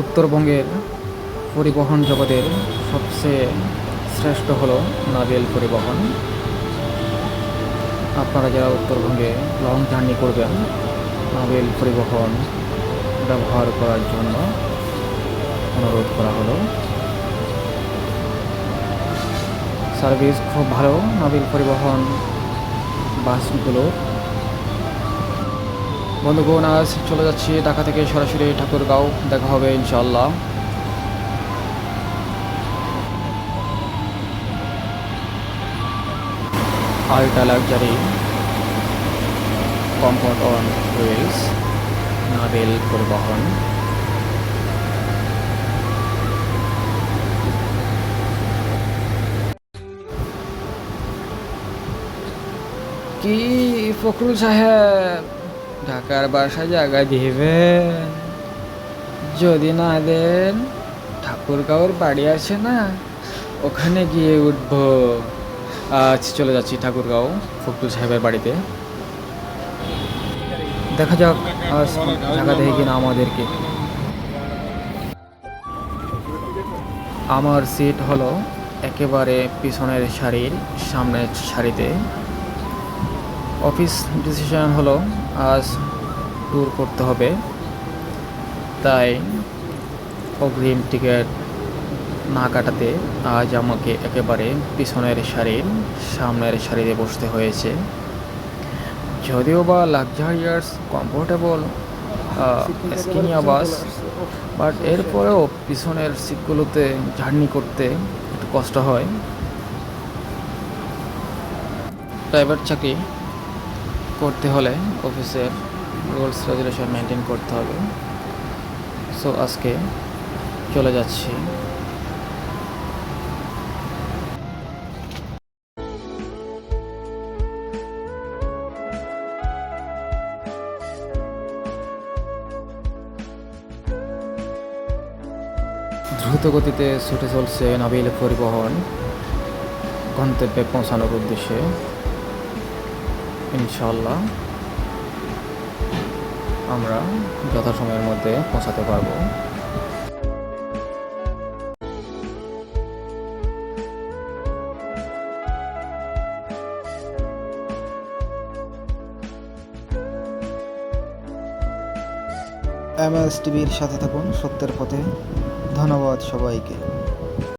উত্তরবঙ্গের পরিবহন জগতের সবচেয়ে শ্রেষ্ঠ হলো নাভেল পরিবহন। আপনারা যারা উত্তরবঙ্গে লং জার্নি করবেন নাভেল পরিবহন ব্যবহার করার জন্য অনুরোধ করা হলো। সার্ভিস খুব ভালো নাবিল পরিবহন বাসগুলো বন্ধুগণ, আজ চলে যাচ্ছি ঢাকা থেকে সরাসরি ঠাকুরগাঁও। দেখা হবে ইনশাল্লাহ ultra luxury, comfort on wheels Nabil Paribahan. কি ফখরুল সাহেব? ঢাকার বাসা জায়গা দিবেন যদি না দেন ঠাকুরগাঁওয়ের বাড়ি আছে না, ওখানে গিয়ে উঠবো। আজ চলে যাচ্ছি ঠাকুরগাঁও ফখরুল সাহেবের বাড়িতে। দেখা যাক, আজ জায়গা দেখে কিনা আমাদেরকে। আমার সিট হলো একেবারে পিছনের সারির সামনের সারিতে অফিস ডিসিশন হলো আজ ট্যুর করতে হবে। তাই অগ্রিম টিকিট না কাটাতে আজ আমাকে একেবারে পিছনের সারির, সামনের সারিতে বসতে হয়েছে। যদিও বা luxurious comfortable Scania bus but এরপরেও পিছনের সিটগুলোতে জার্নি করতে একটু কষ্ট হয়। প্রাইভেট চাকরি করতে হলে অফিসের রুলস রেজুলেশন মেনটেন করতে হবে। সো আজকে চলে যাচ্ছি। দ্রুত গতিতে ছুটে চলছে নাবিল পরিবহন। গন্তব্যে পৌঁছানোর উদ্দেশ্যে। ইনশাল্লাহ আমরা যথাসময়ের মধ্যে পৌঁছাতে পারব। এম এস টিভির সাথে থাকুন সত্যের পথে। ধন্যবাদ সবাইকে।